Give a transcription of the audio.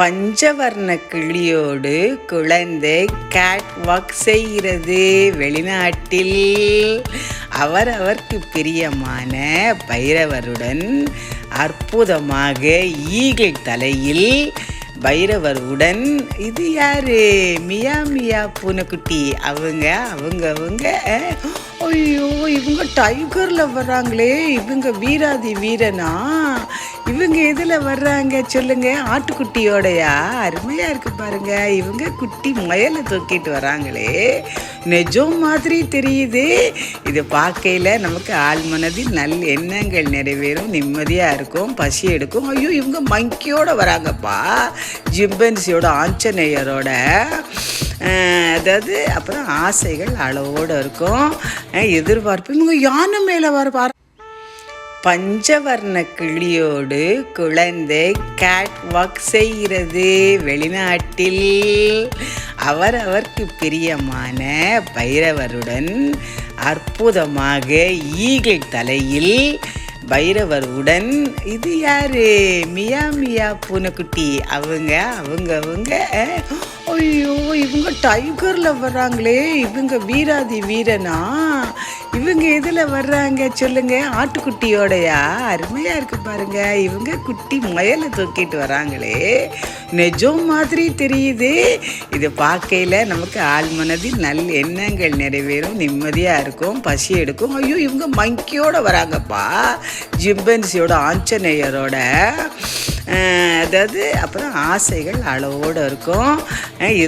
பஞ்சவர்ண கிளியோடு குழந்தை gate walk செய்கிறது வெளிநாட்டில். அவரவர்க்கு பிரியமான பைரவருடன் அற்புதமாக ஈகிள் தலையில் பைரவருடன் இது யாரு? மியா மியா பூனைக்குட்டி. அவங்க அவங்க அவங்க. ஐயோ இவங்க டைகரில் வர்றாங்களே இவங்க வீராதி வீரனா? இவங்க எதில் வர்றாங்க சொல்லுங்க? ஆட்டுக்குட்டியோடையா? அருமையாக இருக்கு பாருங்க. இவங்க குட்டி முயலை தூக்கிட்டு வராங்களே. நிஜம் மாதிரி தெரியுது. இது பார்க்கையில் நமக்கு ஆள் மனதில் நல்ல எண்ணங்கள் நிறைவேறும் நிம்மதியாக இருக்கும் பசி எடுக்கும். ஐயோ இவங்க மங்கியோட வராங்கப்பா. ஜிம்பன்சியோட ஆஞ்சநேயரோட அதாவது அப்புறம் ஆசைகள் அளவோடு இருக்கும். எதிர்பார்ப்பு. இவங்க யானை மேலே வர பஞ்சவர்ண கிளியோடு குழந்தை கேட் வாக் செய்கிறது வெளிநாட்டில். அவரவர்க்கு பிரியமான பைரவருடன் அற்புதமாக ஈகிள் தலையில் பைரவருடன் இது யாரு? மியா மியா பூனைக்குட்டி அவங்க அவங்க அவங்க ஐயோ இவங்க டைகரில் வர்றாங்களே. இவங்க வீராதி வீரனா? இவங்க எதில் வர்றாங்க சொல்லுங்க? ஆட்டுக்குட்டியோடையா? அருமையாக இருக்கு பாருங்க. இவங்க குட்டி முயலை தூக்கிட்டு வராங்களே. நிஜம் மாதிரி தெரியுது. இது பார்க்கையில் நமக்கு ஆள் மனதில் நல்ல எண்ணங்கள் நிறைவேறும். நிம்மதியாக இருக்கும். பசி எடுக்கும். ஐயோ இவங்க மங்கியோட வராங்கப்பா. ஜிம்பன்சியோட ஆஞ்சநேயரோட. அதாவது அப்புறம் ஆசைகள் அளவோடு இருக்கும். இது